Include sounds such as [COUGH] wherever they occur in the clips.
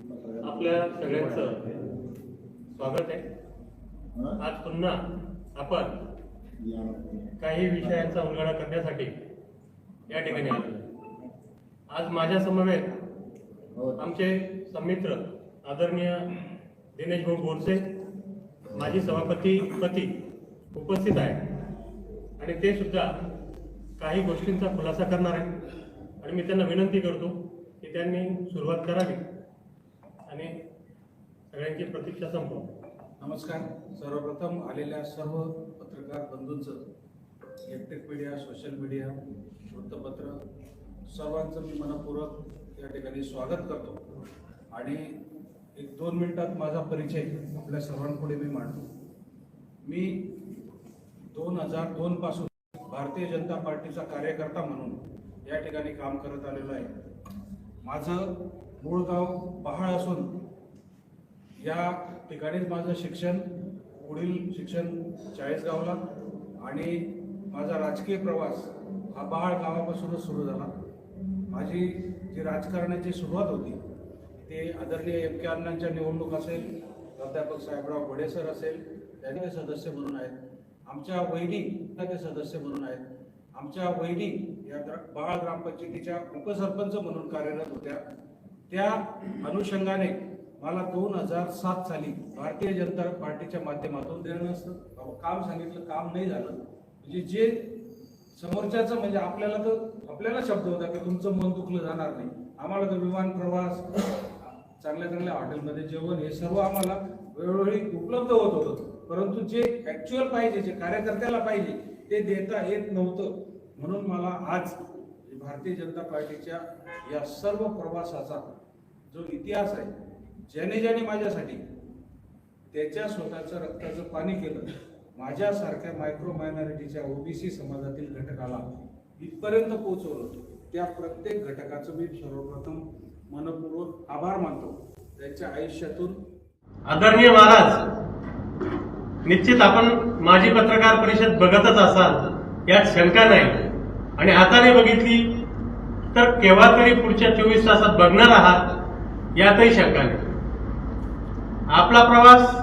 आपल्या सगळ्यांचं स्वागत आहे. आज पुन्हा आपण काही विषयांचा उलगडा करण्यासाठी या ठिकाणी आलो. आज माझ्या समवेत आमचे समित्र आदरणीय दिनेश भाऊ बोरसे माजी सभापती पती उपस्थित आहे आणि ते सुद्धा काही गोष्टींचा खुलासा करणार आहे आणि मी त्यांना विनंती करतो की त्यांनी सुरुवात करावी. आणि सगळ्यांची प्रतीक्षा संपव नमस्कार. सर्वप्रथम आलेल्या सर्व पत्रकार बंधूंचं इलेक्ट्रिक मीडिया सोशल मीडिया वृत्तपत्र सर्वांचं मी मनपूर्वक या ठिकाणी स्वागत करतो. आणि एक दोन मिनिटात माझा परिचय आपल्या सर्वांपुढे मी मांडतो. मी दोन हजार दोनपासून भारतीय जनता पार्टीचा कार्यकर्ता म्हणून या ठिकाणी काम करत आलेलो आहे. माझं मूळ गाव पहाळ असून या ठिकाणीच माझं शिक्षण पुढील शिक्षण चाळीसगावला आणि माझा राजकीय प्रवास हा बहाळ गावापासूनच सुरू झाला. माझी जी राजकारणाची सुरुवात होती ते आदरणीय एम के अण्णांच्या निवडणूक असेल प्राध्यापक साहेबराव बडेसर असेल त्यांचे सदस्य म्हणून आहेत. आमच्या वैदी ते सदस्य म्हणून आहेत. आमच्या वैदी या बाळ बहाळ ग्रामपंचायतीच्या उपसरपंच म्हणून कार्यरत होत्या. त्या अनुषंगाने मला दोन हजार सात साली भारतीय जनता पार्टीच्या माध्यमातून देणं असतं बाबा काम सांगितलं काम नाही झालं. म्हणजे जे समोरच्याचं म्हणजे आपल्याला तर आपल्याला शब्द होता की तुमचं मन दुखलं जाणार नाही. आम्हाला तर विमान प्रवास चांगल्या चांगल्या हॉटेलमध्ये जेवण हे सर्व आम्हाला वेळोवेळी उपलब्ध होत होतं. परंतु जे ॲक्च्युअल पाहिजे जे कार्यकर्त्याला पाहिजे ते देता येत नव्हतं. म्हणून मला आज भारतीय जनता पार्टीच्या या सर्व प्रवासाचा जो इतिहास आहे ज्याने ज्याने माझ्यासाठी त्याच्या स्वतःचं रक्ताचं पाणी केलं माझ्यासारख्या मायक्रो मायनॉरिटीच्या ओबीसी समाजातील घटकाला इथपर्यंत पोहोचवलं त्या प्रत्येक घटकाचं मी सर्वप्रथम मनपूर्वक आभार मानतो. त्यांच्या आयुष्यातून आदरणीय महाराज निश्चित आपण माझी पत्रकार परिषद बघतच असाल यात शंका नाही. आणि हाताने बघितली तर केव्हा तरी पुढच्या चोवीस तासात बघणार आहात यातही शंका नाही. आपला प्रवास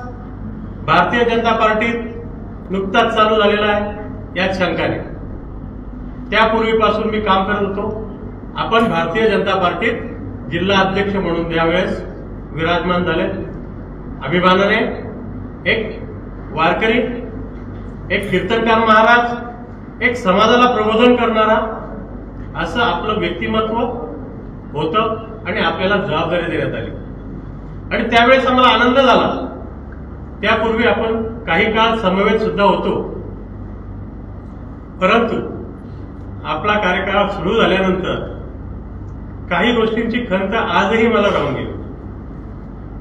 भारतीय जनता पार्टीत नुकताच चालू झालेला आहे यात शंका नाही. त्यापूर्वीपासून मी काम करत होतो. आपण भारतीय जनता पार्टीत जिल्हा अध्यक्ष म्हणून त्यावेळेस विराजमान झाले अभिमानाने एक वारकरी एक कीर्तनकार महाराज एक समाजाला प्रबोधन करणारा असं आपलं व्यक्तिमत्व होतं आणि आपल्याला जबाबदारी देण्यात आली. आणि त्यावेळेस आम्हाला आनंद झाला. त्यापूर्वी आपण काही काळ समवेत सुद्धा होतो. परंतु आपला कार्यकाळ सुरू झाल्यानंतर काही गोष्टींची खंत आजही मला राहून गेली.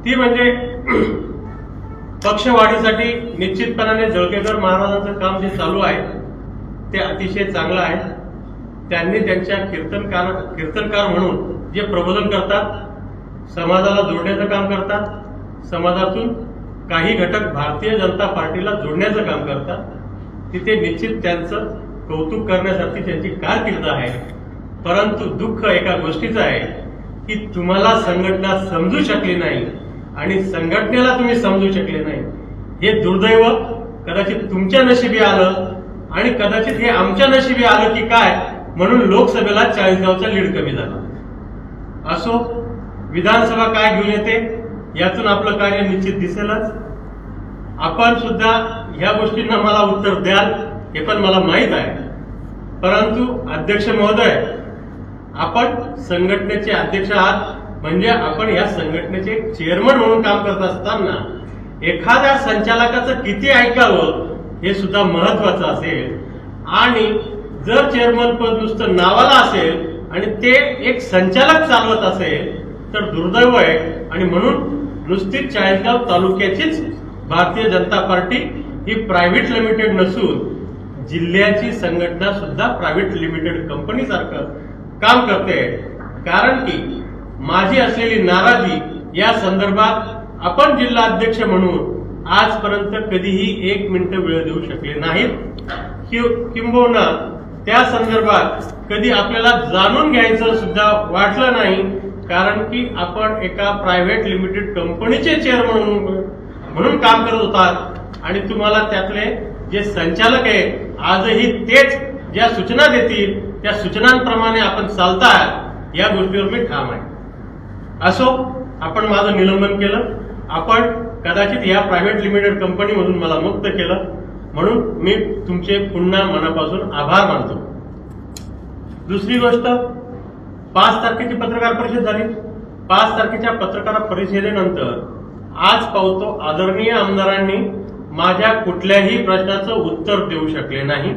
ती म्हणजे [CLEARS THROAT] पक्षवाढीसाठी निश्चितपणाने जळकेकर महाराजांचं काम जे चालू आहे ते अतिशय चांगलं आहे. त्यांनी त्यांच्या कीर्तनकार कीर्तनकार म्हणून जे प्रबोधन करतात समाजाला जोडण्याचं काम करतात समाजातून काही घटक भारतीय जनता पार्टीला जोडण्याचं काम करतात तिथे निश्चित त्यांचं कौतुक करण्यासाठी त्यांची कारकीर्द आहे. परंतु दुःख एका गोष्टीचं आहे की तुम्हाला संघटना समजू शकली नाही आणि संघटनेला तुम्ही समजू शकले नाही. हे दुर्दैव कदाचित तुमच्या नशिबी आलं आणि कदाचित हे आमच्या नशिबी आलं की काय? म्हणून लोकसभेला चाळीसगावचा लीड कमी झाला. असो विधानसभा काय घेऊन येते यातून आपलं कार्य निश्चित दिसेलच. आपण सुद्धा ह्या गोष्टींना मला उत्तर द्याल हे पण मला माहीत आहे. परंतु अध्यक्ष महोदय आपण संघटनेचे अध्यक्ष आहात म्हणजे आपण या संघटनेचे चेअरमन म्हणून काम करत असताना एखाद्या संचालकाचं किती ऐकावं हे सुद्धा महत्वाचं असेल. आणि जर चेअरमन पद नुसतं नावाला असेल आणि ते एक संचालक चालवत असेल तर दुर्दैव आहे. आणि म्हणून नुसतीच चाळीसगाव तालुक्याचीच भारतीय जनता पार्टी ही प्रायव्हेट लिमिटेड नसून जिल्ह्याची संघटना सुद्धा प्रायव्हेट लिमिटेड कंपनी सारखं काम करते. कारण की माझी असलेली नाराजी या संदर्भात आपण जिल्हा अध्यक्ष म्हणून आजपर्यंत कधीही एक मिनिट वेळ देऊ शकले नाहीत. किंबहुना त्या संदर्भात कधी आपल्याला जाणून घ्यायचं सुद्धा वाटलं नाही कारण की आपण एका प्रायव्हेट लिमिटेड कंपनीचे चेअरमन म्हणून म्हणून काम करत होतात. आणि तुम्हाला त्यातले जे संचालक आहे आजही तेच ज्या सूचना देतील त्या सूचनांप्रमाणे आपण चालतात या गोष्टीवर मी ठाम आहे. असो आपण माझं निलंबन केलं. आपण कदाचित या प्रायव्हेट लिमिटेड कंपनीमधून मला मुक्त केलं. म्हणून मी तुमचे पुन्हा मनापासून आभार मानतो. दुसरी गोष्ट पाच तारखेची पत्रकार परिषद झाली. पाच तारखेच्या पत्रकार परिषदेनंतर आज पावतो आदरणीय आमदारांनी माझ्या कुठल्याही प्रश्नाचं उत्तर देऊ शकले नाही.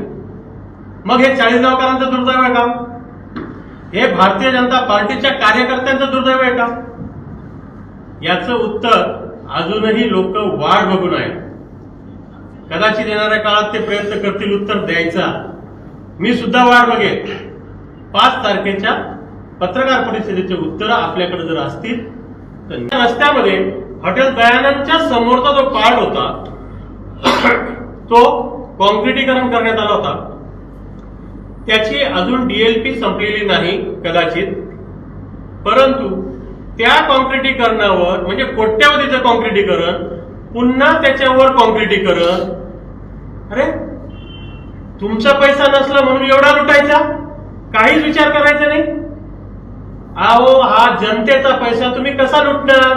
मग हे चाळीस गावकरांचं दुर्दैव आहे का? हे भारतीय जनता पार्टीच्या कार्यकर्त्यांचं दुर्दैव आहे का? याचं उत्तर अजूनही लोक वाढ बघून आहेत. कदाचित येणाऱ्या काळात ते प्रयत्न करतील उत्तर द्यायचा. मी सुद्धा वाट बघेन. पाच तारखेच्या पत्रकार परिषदेचे उत्तर आपल्याकडे जर असतील तर रस्त्यामध्ये हॉटेल दयानंदच्या समोरचा जो पार्ट होता तो कॉन्क्रिटीकरण करण्यात आला होता. त्याची अजून डीएलपी संपलेली नाही कदाचित. परंतु त्या कॉन्क्रिटीकरणावर म्हणजे कोट्यावधीचं कॉन्क्रिटीकरण पुन्हा त्याच्यावर कॉन्क्रिटीकरण अरे तुमचा पैसा नसला म्हणून एवढा लुटायचा? काहीच विचार करायचा नाही? अहो हा जनतेचा पैसा तुम्ही कसा लुटणार?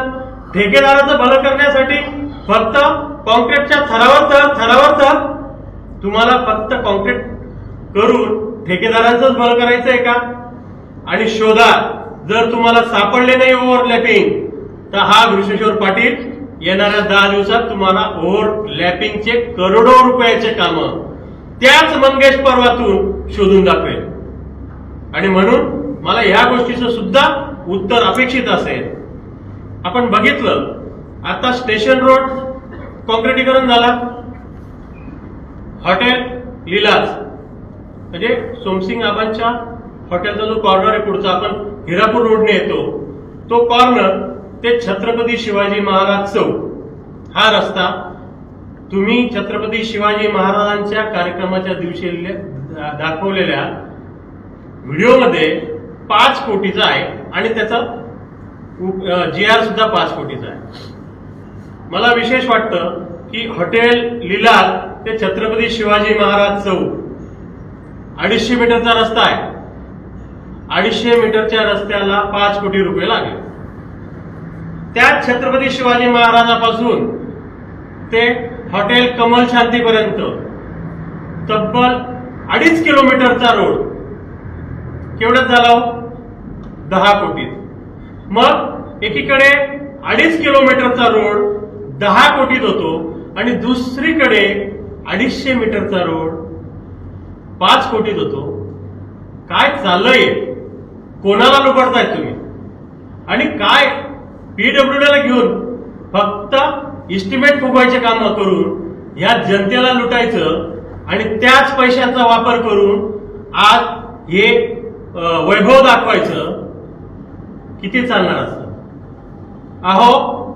ठेकेदाराचं भलं करण्यासाठी फक्त कॉन्क्रीटच्या थरावर थर थरावर थर तुम्हाला फक्त कॉन्क्रीट करून ठेकेदारांचंच भलं करायचं आहे का? आणि शोधा जर तुम्हाला सापडले नाही ओव्हरलॅपिंग तर हा घृष्णेश्वर पाटील येणाऱ्या दहा दिवसात तुम्हाला ओव्हरलॅपिंगचे करोडो रुपयाचे काम त्याच मंगेश पर्वातून शोधून दाखवेल. आणि म्हणून मला ह्या गोष्टीचं सुद्धा उत्तर अपेक्षित असेल. आपण बघितलं आता स्टेशन रोड कॉन्क्रिटीकरण झाला. हॉटेल लिलाज. म्हणजे सोमसिंग आबांच्या हॉटेलचा जो कॉर्नर आहे पुढचा आपण हिरापूर रोडने येतो. तो कॉर्नर ते छत्रपती शिवाजी महाराज चौक. हा रस्ता तुम्ही छत्रपती शिवाजी महाराजांच्या कार्यक्रमाच्या दिवशी दाखवलेल्या व्हिडिओमध्ये पाच कोटीचा आहे आणि त्याचा जी आर सुद्धा पाच कोटीचा आहे. मला विशेष वाटतं की हॉटेल लिलाल ते छत्रपती शिवाजी महाराज चौक. अडीचशे मीटरचा रस्ता आहे. अडीचशे मीटरच्या रस्त्याला पाच कोटी रुपये लागले. त्याच छत्रपती शिवाजी महाराजापासून ते हॉटेल कमल शांतीपर्यंत तब्बल अडीच किलोमीटरचा रोड. केवढ्यात झाला हो? दहा कोटीत. मग एकीकडे अडीच किलोमीटरचा रोड दहा कोटीत होतो आणि दुसरीकडे अडीचशे मीटरचा रोड पाच कोटीत होतो. काय चाललंय? कोणाला लुबडताय तुम्ही? आणि काय पीडब्ल्यूडीला घेऊन फक्त इस्टिमेट फुगवायचे काम करून या जनतेला लुटायचं आणि त्याच पैशांचा वापर करून आज हे वैभव दाखवायचं किती चालणार असत अहो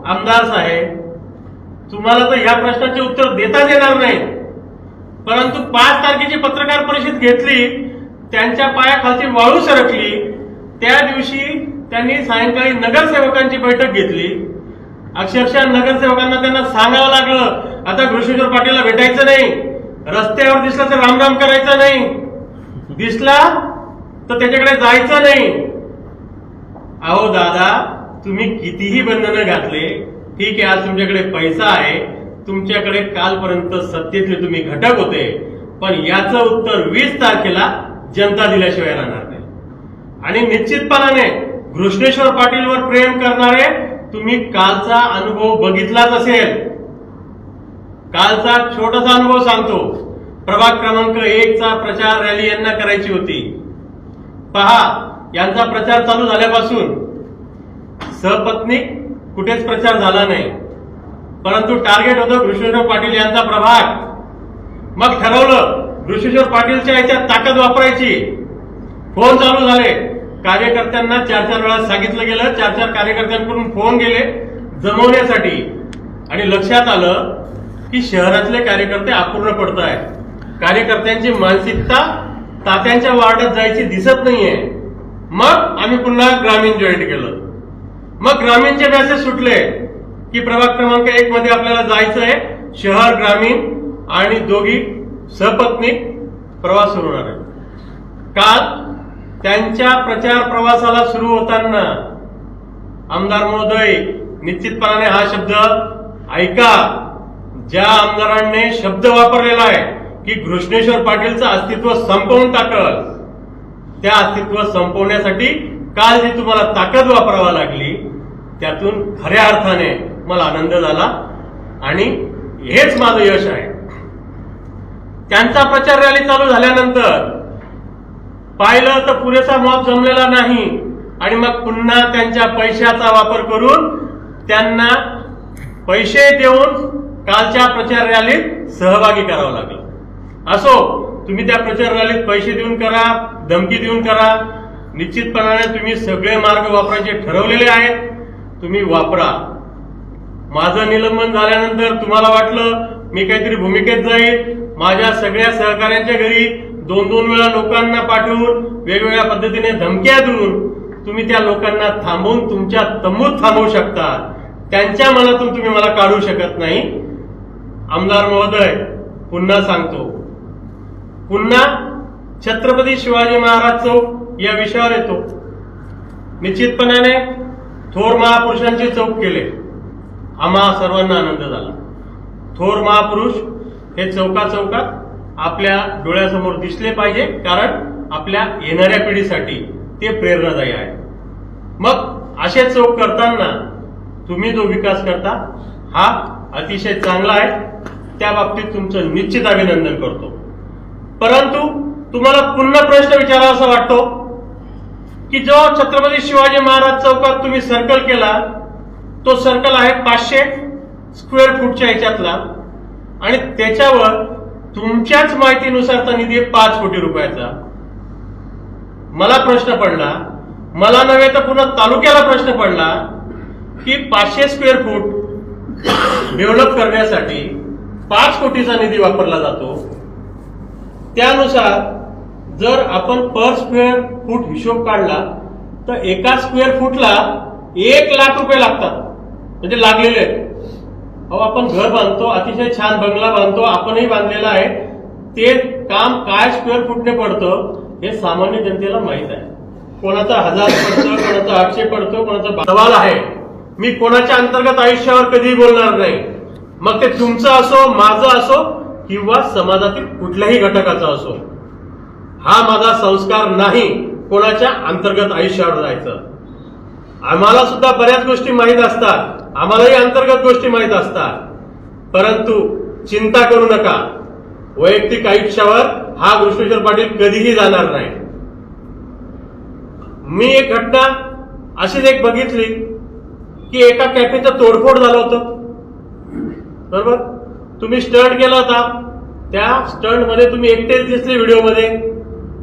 आमदार साहेब तुम्हाला तर ह्या प्रश्नाचे उत्तर देताच येणार नाही परंतु पाच तारखेची पत्रकार परिषद घेतली त्यांच्या पायाखालची वाळू सरकली त्या दिवशी त्यांनी सायंकाळी नगरसेवकांची बैठक घेतली. अक्षरशः नगरसेवकांना त्यांना सांगावं लागलं आता घृष्णेश्वर पाटीलला भेटायचं नाही रस्त्यावर दिसला तर रामराम करायचा नाही. दिसला तर त्याच्याकडे जायचं नाही. अहो दादा तुम्ही कितीही बंधनं घातले ठीक आहे आज तुमच्याकडे पैसा आहे तुमच्याकडे कालपर्यंत सत्तेतले तुम्ही घटक होते पण याचं उत्तर वीस तारखेला जनता दिल्याशिवाय राहणार नाही. आणि निश्चितपणाने घृष्णेश्वर पाटीलवर प्रेम करणारे तुम्ही कालचा अनुभव बघितलाच असेल. कालचा छोटासा अनुभव सांगतो. प्रभाग क्रमांक एक चा प्रचार रॅली यांना करायची होती. पहा यांचा प्रचार चालू झाल्यापासून. सहपत्नी कुठेच प्रचार झाला नाही. परंतु टार्गेट होतं घृष्णेश्वर पाटील यांचा प्रभाग. मग ठरवलं घृष्णेश्वर पाटीलच्या याच्यात ताकद वापरायची. फोन चालू झाले. कार्यकर्त्यांना चार चार वेळा सांगितलं गेलं चार चार कार्यकर्त्यांकडून फोन गेले जमवण्यासाठी. आणि लक्षात आलं की शहरातले कार्यकर्ते अपूर्ण पडत आहेत कार्यकर्त्यांची मानसिकता तात्यांच्या वार्डात जायची दिसत नाहीये. मग आम्ही पुन्हा ग्रामीण जॉईन केलं. मग ग्रामीणचे मेसेज सुटले की प्रभाग क्रमांक एक मध्ये आपल्याला जायचं आहे शहर ग्रामीण आणि दोघी सहपत्नी प्रवास सुरू होणार आहे काल त्यांच्या प्रचार प्रवासाला सुरू होताना आमदार महोदय निश्चितपणाने हा शब्द ऐका. ज्या आमदारांनी शब्द वापरलेला आहे की घृष्णेश्वर पाटीलचं अस्तित्व संपवून टाकल त्या अस्तित्व संपवण्यासाठी काल जी तुम्हाला ताकद वापरावा लागली त्यातून खऱ्या अर्थाने मला आनंद झाला. आणि हेच माझं यश आहे. त्यांचा प्रचार रॅली चालू झाल्यानंतर पाहिलं तर पुरेसा मॉब जमलेला नाही. आणि मग पुन्हा त्यांच्या पैशाचा वापर करून त्यांना पैसे देऊन कालच्या प्रचार रॅलीत सहभागी करावं लागलं. असो तुम्ही त्या प्रचार रॅलीत पैसे देऊन करा धमकी देऊन करा. निश्चितपणाने तुम्ही सगळे मार्ग वापरायचे ठरवलेले आहेत. तुम्ही वापरा. माझं निलंबन झाल्यानंतर तुम्हाला वाटलं मी काहीतरी भूमिकेत जाईल. माझ्या सगळ्या सहकाऱ्यांच्या घरी दोन दोन वेळा लोकांना पाठवून वेगवेगळ्या पद्धतीने धमक्या देऊन तुम्ही त्या लोकांना थांबवून तुमच्या तंबूत थांबवू शकता. त्यांच्या मनातून तुम्ही मला काढू शकत नाही. आमदार महोदय पुन्हा सांगतो. पुन्हा छत्रपती शिवाजी महाराज चौक या विषयावर येतो. निश्चितपणाने थोर महापुरुषांचे चौक केले. आम्हा सर्वांना आनंद झाला. थोर महापुरुष हे चौका चौकात आपल्या डोळ्यासमोर दिसले पाहिजे कारण आपल्या येणाऱ्या पिढीसाठी ते प्रेरणादायी आहे. मग असे चौक करताना तुम्ही जो विकास करता हा अतिशय चांगला आहे. त्या बाबतीत तुमचं निश्चित अभिनंदन करतो. परंतु तुम्हाला पुन्हा प्रश्न विचारावा असा वाटतो की जो छत्रपती शिवाजी महाराज चौकात तुम्ही सर्कल केला तो सर्कल आहे पाचशे स्क्वेअर फूटच्या ह्याच्यातला आणि त्याच्यावर तुमच्याच माहितीनुसारचा निधी आहे पाच कोटी रुपयाचा. मला प्रश्न पडला. मला नव्हे तर पुन्हा तालुक्याला प्रश्न पडला की पाचशे स्क्वेअर फूट डेव्हलप करण्यासाठी पाच कोटीचा निधी वापरला जातो. त्यानुसार जर आपण पर स्क्वेअर फूट हिशोब काढला तर एका स्क्वेअर फूटला एक लाख रुपये लागतात. म्हणजे लागलेले आहेत. अहो आपण घर बांधतो अतिशय छान बंगला बांधतो आपणही बांधलेला आहे. ते काम काय स्क्वेअर फूटने पडतं हे सामान्य जनतेला माहीत आहे. कोणाचा हजार पडतो कोणाचा आठशे पडतो कोणाचा सवाल आहे. मी कोणाच्या अंतर्गत आयुष्यावर कधीही बोलणार नाही. मग ते तुमचं असो माझं असो किंवा समाजातील कुठल्याही घटकाचा असो. हा माझा संस्कार नाही कोणाच्या अंतर्गत आयुष्यावर जायचं. आम्हाला सुद्धा बऱ्याच गोष्टी माहीत असतात. आम्हालाही अंतर्गत गोष्टी माहीत असतात. परंतु चिंता करू नका. वैयक्तिक आयुष्यावर हा घृष्णेश्वर पाटील कधीही जाणार नाही. मी एक घटना अशीच एक बघितली की एका कॅफेचं तोडफोड झालं होतं. बरोबर? तुम्ही स्टंट केला होता. त्या स्टंटमध्ये तुम्ही एकटेच दिसले व्हिडिओमध्ये.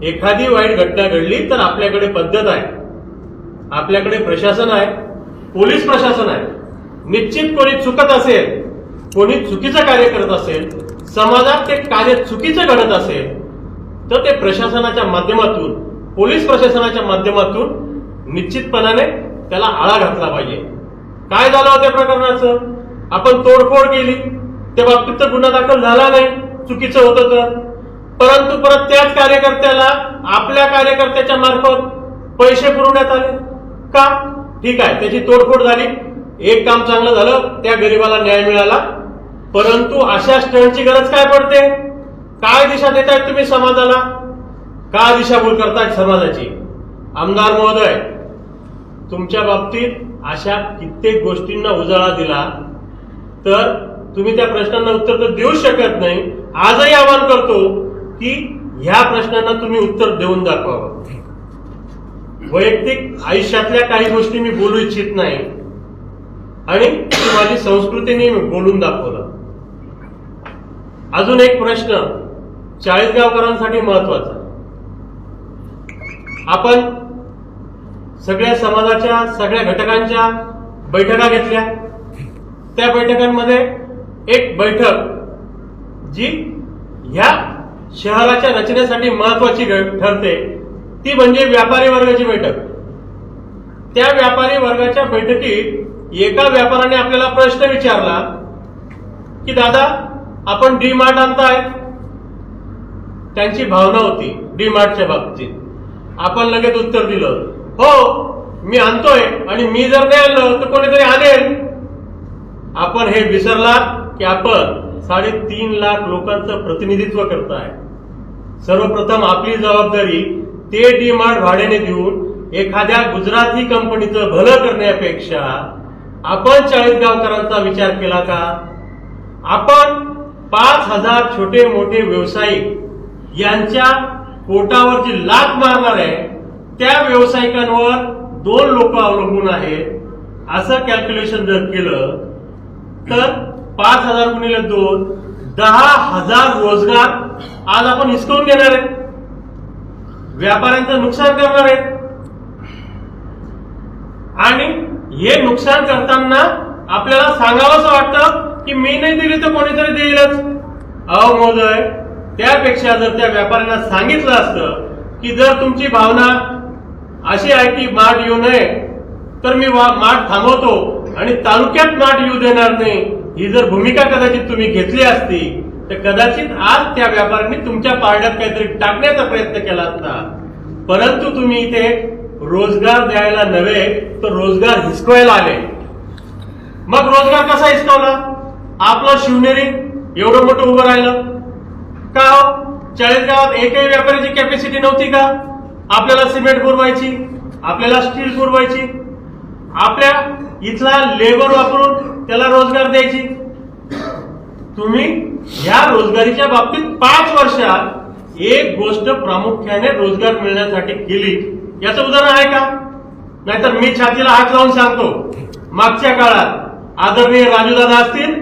एखादी वाईट घटना घडली तर आपल्याकडे पद्धत आहे. आपल्याकडे प्रशासन आहे पोलीस प्रशासन आहे. निश्चित कोणी चुकत असेल कोणी चुकीचं कार्य करत असेल समाजात ते कार्य चुकीचं घडत असेल तर ते प्रशासनाच्या माध्यमातून पोलीस प्रशासनाच्या माध्यमातून निश्चितपणाने त्याला आळा घातला पाहिजे. काय झालं होत्या प्रकरणाचं? आपण तोडफोड केली. त्या बाबतीत तर गुन्हा दाखल झाला नाही. चुकीचं होतं तर. परंतु परत त्याच कार्यकर्त्याला आपल्या कार्यकर्त्याच्या मार्फत पैसे पुरवण्यात आले. का? ठीक आहे त्याची तोडफोड झाली. एक काम चांगलं झालं त्या गरीबाला न्याय मिळाला. परंतु अशा स्टंटची गरज काय पडते? काय दिशा देतायत तुम्ही समाजाला? का दिशाभूल करतायत समाजाची? आमदार महोदय तुमच्या बाबतीत अशा कित्येक गोष्टींना उजाळा दिला तर तुम्ही त्या प्रश्नांना उत्तर तर देऊ शकत नाही. आजही आवाहन करतो की ह्या प्रश्नांना तुम्ही उत्तर देऊन दाखवावं. वैयक्तिक आयुष्यातल्या काही गोष्टी मी बोलू इच्छित नाही. आणि माझी संस्कृतीने मी बोलून दाखवलं अजून एक प्रश्न चाळीसगावकरांसाठी महत्त्वाचा आपण सगळ्या समाजाच्या सगळ्या घटकांच्या बैठका घेतल्या. त्या बैठकांमध्ये एक बैठक जी ह्या शहराच्या रचनेसाठी महत्वाची घ- ठरते. ती म्हणजे व्यापारी वर्गाची बैठक. त्या व्यापारी वर्गाच्या बैठकीत एका व्यापाऱ्याने आपल्याला प्रश्न विचारला की दादा आपण डी मार्ट आणताय. त्यांची भावना होती डी मार्टच्या बाबतीत. आपण लगेच उत्तर दिलं हो मी आणतोय आणि मी जर नाही आणलं तर कोणीतरी आणेल. आपण हे विसरलात की आपण साडेतीन लाख लोकांचं प्रतिनिधित्व करताय. सर्वप्रथम आपली जबाबदारी ते डी मार्ट भाड्याने देऊन एखाद्या गुजराती कंपनीचं भलं करण्यापेक्षा आपण चाळीसगावकरांचा विचार केला का? आपण पाच हजार छोटे मोठे व्यावसायिक यांच्या पोटावर जी लात मारणार आहे त्या व्यावसायिकांवर दोन लोक अवलंबून आहेत. असं कॅल्क्युलेशन जर केलं तर पाच हजार गुणिले दोन दहा हजार रोजगार आज आपण हिसकवून घेणार आहेत व्यापाऱ्यांचं नुकसान करणार आहेत. आणि हे नुकसान करताना आपल्याला सांगावंसं वाटतं की मी नाही दिली तर कोणीतरी देईलच. अहो महोदय त्यापेक्षा जर त्या व्यापाऱ्यांना सांगितलं असतं की जर तुमची भावना अशी आहे की माठ येऊ नये तर मी वा- माठ थांबवतो आणि तालुक्यात माठ येऊ देणार नाही. ही जर भूमिका कदाचित तुम्ही घेतली असती तर कदाचित आज त्या व्यापाऱ्यांनी तुमच्या पारड्यात काहीतरी टाकण्याचा प्रयत्न केला असता. परंतु तुम्ही इथे रोजगार द्यायला नव्हे तर रोजगार हिसकवायला आले. मग रोजगार कसा हिसकावला? आपलं शिवनेरी एवढं मोठं उभं राहिलं. का हो? चाळीसगावात एकही व्यापाऱ्याची कॅपॅसिटी नव्हती का? आपल्याला सिमेंट पुरवायची आपल्याला स्टील पुरवायची. आपल्या इथला लेबर वापरून त्याला रोजगार द्यायची. तुम्ही ह्या रोजगारीच्या बाबतीत पाच वर्षात एक गोष्ट प्रामुख्याने रोजगार मिळण्यासाठी केली. याचं उदाहरण आहे का? नाहीतर मी छातीला हात लावून सांगतो. मागच्या काळात आदरणीय राजूदादा असतील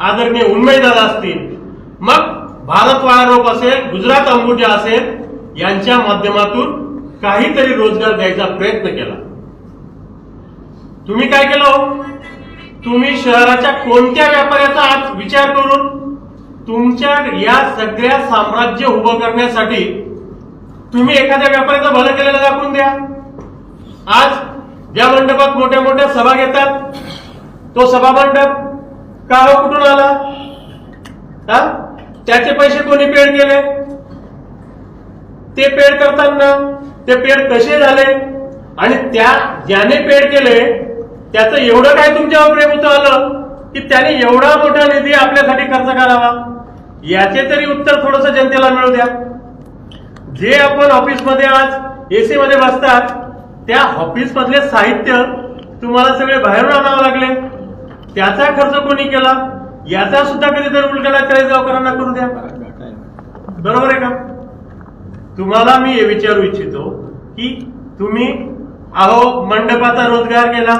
आदरणीय उन्मयदादा असतील मग भारत वाळारोप असेल गुजरात अंबुजा असेल यांच्या माध्यमातून काहीतरी रोजगार द्यायचा प्रयत्न केला. तुम्ही काय केलं हो? तुम्ही शहराच्या कोणत्या व्यापाऱ्याचा आज विचार करून तुमच्या या सगळ्या साम्राज्य उभं करण्यासाठी तुम्ही एखाद्या व्यापाऱ्याचं भलं केलेलं दाखवून द्या. आज ज्या मंडपात मोठ्या मोठ्या सभा घेतात तो सभा मंडप का हो कुठून आला? हा? त्याचे पैसे कोणी पेड केले? ते पेड करताना ते पेड कसे झाले? आणि त्या ज्याने पेड केले त्याचं एवढं काय तुमच्यावर प्रेम होतं आलं की त्याने एवढा मोठा निधी आपल्यासाठी खर्च करावा? याचे तरी उत्तर थोडस जनतेला मिळू द्या. जे आपण ऑफिसमध्ये आज एसी मध्ये बसतात त्या ऑफिसमधले साहित्य तुम्हाला सगळे बाहेरून आणावं लागले. त्याचा खर्च कोणी केला? याचा सुद्धा कधीतरी उलगडा चाळीसगावकरांना करू द्या. बरोबर आहे का? तुम्हाला मी हे विचारू इच्छितो की तुम्ही अहो मंडपाचा रोजगार केला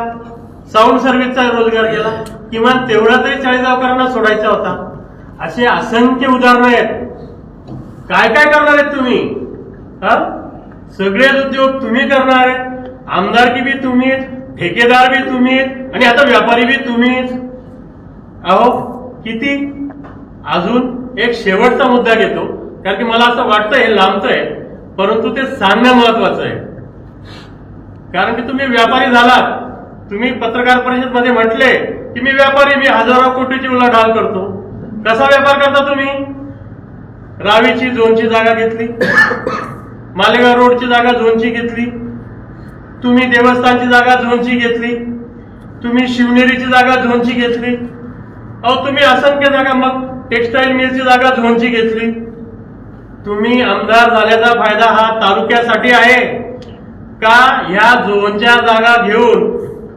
साऊंड सर्व्हिसचा रोजगार केला किमान तेवढा तरी चाळीसगावकरांना सोडायचा होता. असे असंख्य उदाहरणं आहेत. काय काय करणार आहेत तुम्ही? हा? सगळेच उद्योग तुम्ही करणार आहेत. आमदारकी बी तुम्हीच ठेकेदार बी तुम्हीच आणि आता व्यापारी बी तुम्हीच. अहो किती? अजून एक शेवटचा मुद्दा घेतो. कारण की मला असं वाटतं हे लांबतंय परंतु ते सांगणं महत्वाचं आहे. कारण की तुम्ही व्यापारी झालात. तुम्ही पत्रकार परिषदमध्ये म्हटले की मी व्यापारी मी हजारो कोटीची उलाढाल करतो. कसा व्यापार करता तुम्ही? रावीची झोनची जागा घेतली. मालेगाव रोडची जागा झोनची घेतली. तुम्ही देवस्थानची जागा झोनची घेतली. तुम्ही शिवनेरीची जागा झोनची घेतली. अहो तुम्ही असंख्य जागा मग टेक्सटाईल मिलची जागा झोनची घेतली. तुम्ही आमदार झाल्याचा फायदा हा तालुक्यासाठी आहे. का ह्या झोनच्या जागा घेऊन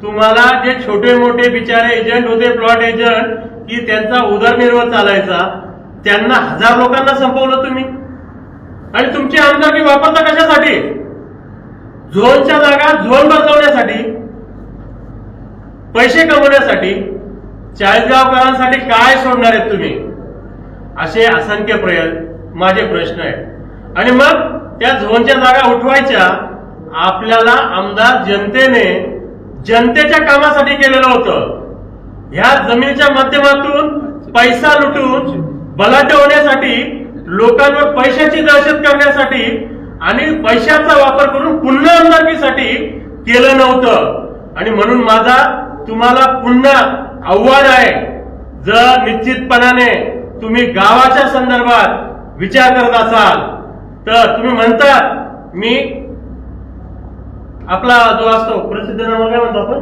तुम्हाला जे छोटे मोठे बिचारे एजंट होते प्लॉट एजंट की त्यांचा उदरनिर्वाह चालायचा त्यांना हजार लोकांना संपवलं तुम्ही. आणि तुमची आमदारकी वापरता कशासाठी? झोनच्या जागा झोन बसवण्यासाठी पैसे कमवण्यासाठी चाळीसगावकरांसाठी काय सोडणार आहेत तुम्ही? असे असंख्य प्रयत्न माझे प्रश्न आहेत. आणि मग त्या झोनच्या जागा उठवायच्या आपल्याला आमदार जनतेने जनतेच्या कामासाठी केलेलं होतं. ह्या जमिनीच्या माध्यमातून पैसा लुटून बलाढ्य होण्यासाठी लोकांवर पैशाची दहशत करण्यासाठी आणि पैशाचा वापर करून पुन्हा आमदारकीसाठी केलं नव्हतं. आणि म्हणून माझा तुम्हाला पुन्हा आव्हान आहे. जर निश्चितपणाने तुम्ही गावाच्या संदर्भात विचार करत असाल तर तुम्ही म्हणतात मी आपला जो असतो प्रसिद्ध नामा काय म्हणतो आपण?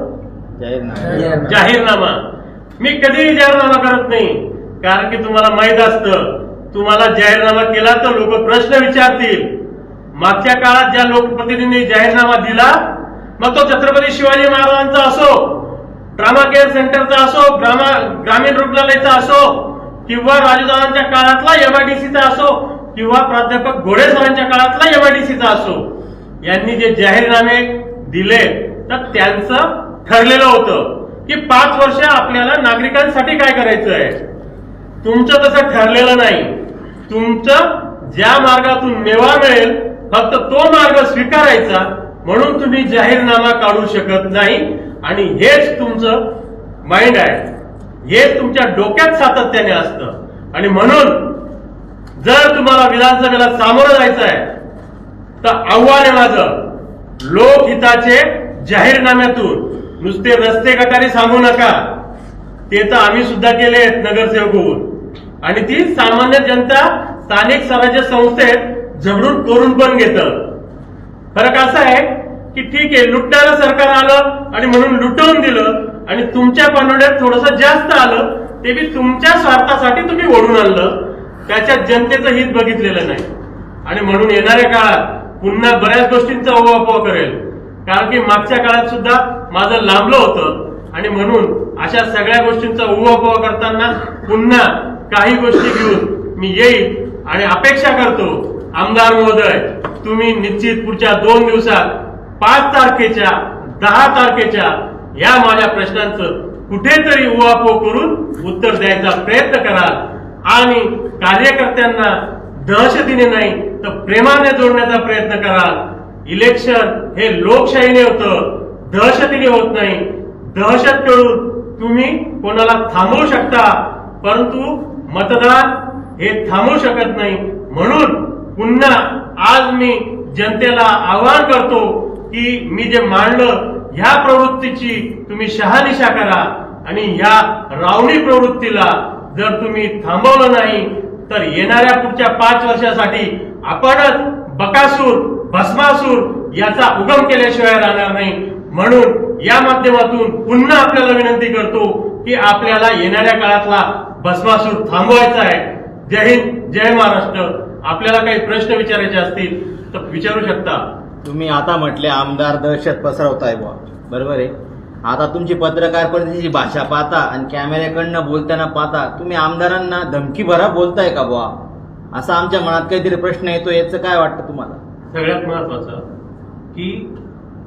जाहीरनामा. मी कधीही जाहीरनामा करत नाही. कारण की तुम्हाला माहीत असतं तुम्हाला जाहीरनामा केला तर लोक प्रश्न विचारतील. मागच्या काळात ज्या लोकप्रतिनिधींनी जाहीरनामा दिला मग तो छत्रपती शिवाजी महाराजांचा असो ड्रामा केअर सेंटरचा असो ग्रामा ग्रामीण रुग्णालयाचा असो किंवा राजदादांच्या काळातला एमआयडीसीचा असो किंवा प्राध्यापक घोडे सरांच्या काळातला एमआयडीसीचा असो यांनी जे जाहीरनामे दिले तर त्यांचं ठरलेलं होतं. की पाच वर्ष आपल्याला नागरिकांसाठी काय करायचं आहे तुमचं तसं ठरलेलं नाही. तुमचं ज्या मार्गातून मेवा मिळेल फक्त तो मार्ग स्वीकारायचा म्हणून तुम्ही जाहीरनामा काढू शकत नाही. आणि हेच तुमचं माइंड आहे. हे तुमच्या डोक्यात सातत्याने असतं. आणि म्हणून जर तुम्हाला विधानसभेला सामोरं जायचं आहे तर आव्हान आहे माझं. लोकहिताचे जाहीरनाम्यातून नुसते रस्ते गटारी सांगू नका. ते तर आम्ही सुद्धा केले आहेत नगरसेवक होऊन आणि ती सामान्य जनता स्थानिक स्वराज्य संस्थेत झगडून करून पण घेत. फरक असा आहे की ठीक आहे लुटणारं सरकार आलं आणि म्हणून लुटवून दिलं आणि तुमच्या पानोड्यात थोडस जास्त आलं ते बी तुमच्या स्वार्थासाठी तुम्ही ओढून आणलं. त्याच्यात जनतेचं हित बघितलेलं नाही. आणि म्हणून येणाऱ्या काळात पुन्हा बऱ्याच गोष्टींचा ओवापोवा करेल. कारण की मागच्या काळात सुद्धा माझं लांबलं होतं. आणि म्हणून अशा सगळ्या गोष्टींचा उहापोह करताना पुन्हा काही गोष्टी घेऊन मी येईल आणि अपेक्षा करतो. आमदार महोदय तुम्ही निश्चित पुढच्या दोन दिवसात पाच तारखेच्या दहा तारखेच्या या माझ्या प्रश्नांचं कुठेतरी उहापोह करून उत्तर द्यायचा प्रयत्न कराल. आणि कार्यकर्त्यांना दहशतीने नाही तर प्रेमाने जोडण्याचा प्रयत्न कराल. इलेक्शन हे लोकशाहीने होतं. दहशतीने होत नाही. दहशत करून तुम्ही कोणाला थांबवू शकता परंतु मतदान हे थांबवू शकत नाही. म्हणून पुन्हा आज मी जनतेला आवाहन करतो की मी जे मांडलं ह्या प्रवृत्तीची तुम्ही शहानिशा करा आणि ह्या रावणी प्रवृत्तीला जर तुम्ही थांबवलं नाही तर येणाऱ्या पुढच्या पाच वर्षासाठी आपणच बकासूर भस्मासूर याचा उगम केल्याशिवाय राहणार नाही. म्हणून या माध्यमातून पुन्हा आपल्याला विनंती करतो की आपल्याला येणाऱ्या काळातला भस्मासूर थांबवायचा आहे. जय हिंद जय महाराष्ट्र. आपल्याला काही प्रश्न विचारायचे असतील तर विचारू शकता. तुम्ही आता म्हटले आमदार दहशत पसरवताय बुवा. बरोबर आहे? आता तुमची पत्रकार परिषदेची भाषा पाहता आणि कॅमेऱ्याकडनं बोलताना पाहता तुम्ही आमदारांना धमकी भरा बोलताय का बुवा? असा आमच्या मनात काहीतरी प्रश्न येतो याचं काय वाटतं तुम्हाला? सगळ्यात महत्वाचं की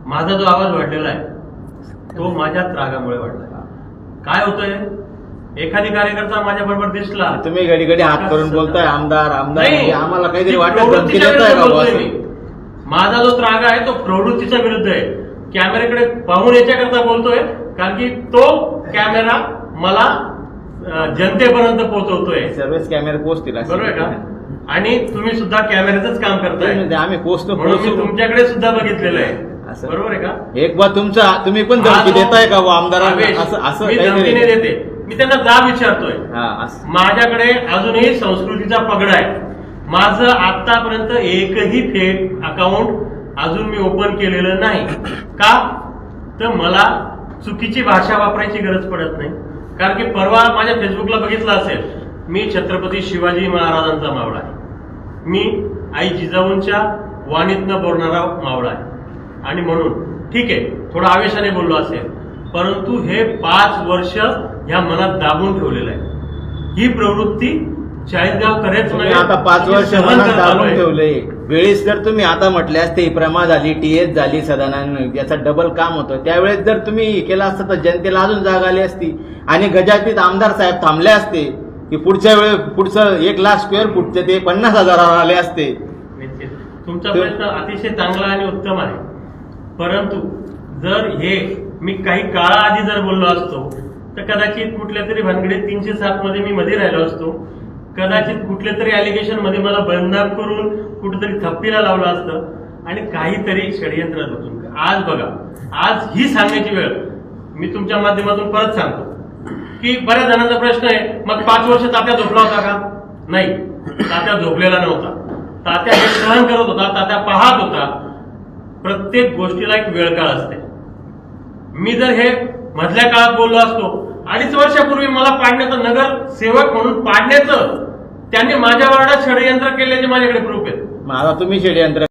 माझा जो आवाज वाढलेला आहे तो माझ्याच रागामुळे वाढला काय होतंय एखादी कार्यकर्ता माझ्या बरोबर दिसला तुम्ही घडी घडी हात करून बोलताय आमदार आमदार नाही. आम्हाला काहीतरी वाटत धमकी प्रवृत्तीच्या देताय का विरुद्ध बुवा बोलतोय असं? मी. माझा जो त्राग आहे तो प्रवृत्तीच्या विरुद्ध आहे कॅमेऱ्याकडे पाहून याच्याकरता बोलतोय कारण की तो कॅमेरा मला अं, जनतेपर्यंत पोहोचवतोय सर्वच कॅमेरे पोहोचतील असं. बरोबर आहे का आणि तुम्ही सुद्धा कॅमेऱ्याच काम करताय. आम्ही पोहोचतो म्हणून मी पोहोचतो तुमच्याकडे सुद्धा बघितलेलं आहे. असं. बरोबर आहे का? एक बा तुमचा तुम्ही पण धमकी देताय का आमदारांना? देते. मी त्यांना जाब विचारतोय. हा माझ्याकडे अजूनही संस्कृतीचा पगडा आहे. माझं आतापर्यंत एकही फेक अकाउंट अजून मी ओपन केलेलं नाही. का? तर मला चुकीची भाषा वापरायची गरज पडत नाही. कारण की परवा माझ्या फेसबुकला बघितलं असेल. मी छत्रपती शिवाजी महाराजांचा मावळा आहे. मी आई जिजाऊंच्या वाणीतनं बोलणारा मावळा आहे. आणि म्हणून ठीक आहे थोडा आवेशाने बोललो असेल परंतु हे पाच वर्ष ह्या मनात दाबून ठेवलेलं आहे. ही प्रवृत्ती चाळीसगाव करेच तुम्ही आता पाच वर्ष मनात दाबून. ठेवले वेळेस जर तुम्ही आता म्हटले असते ही प्रमा झाली टीएस झाली सदानंद याचा डबल काम होतं. त्यावेळेस जर तुम्ही केलं असतं तर जनतेला अजून जाग आली असती. आणि गजातीत आमदार साहेब थांबले असते. की पुढच्या वेळे पुढचं एक लाख स्क्वेअर फुटचे ते पन्नास हजारावर आले असते. तुमचा प्रश्न अतिशय चांगला आणि उत्तम आहे. परंतु जर हे मी काही काळाआधी जर बोललो असतो तर कदाचित कुठल्या तरी भानगडीत तीनशे सात मध्ये मी मध्ये राहिलो असतो. कदाचित कुठल्या तरी अलिगेशनमध्ये मला बदनाम करून कुठेतरी थप्पीला लावलं असतं. आणि काहीतरी षडयंत्र आज बघा आज ही सांगण्याची वेळ. मी तुमच्या माध्यमातून परत सांगतो. की बऱ्याच जणांचा प्रश्न आहे मग पाच वर्ष तात्या झोपला होता का? नाही. तात्या झोपलेला नव्हता. तात्या हे सहन करत होता तात्या पाहत होता. प्रत्येक गोष्टीला एक वेळ काळ असते. मी जर हे मधल्या काळात बोललो असतो अडीच वर्षापूर्वी मला पाडण्याचं नगर सेवक म्हणून पाडण्याचं त्यांनी माझ्या वार्डात षडयंत्र केल्याचे माझ्याकडे प्रूफ आहेत. माझा तुम्ही षडयंत्र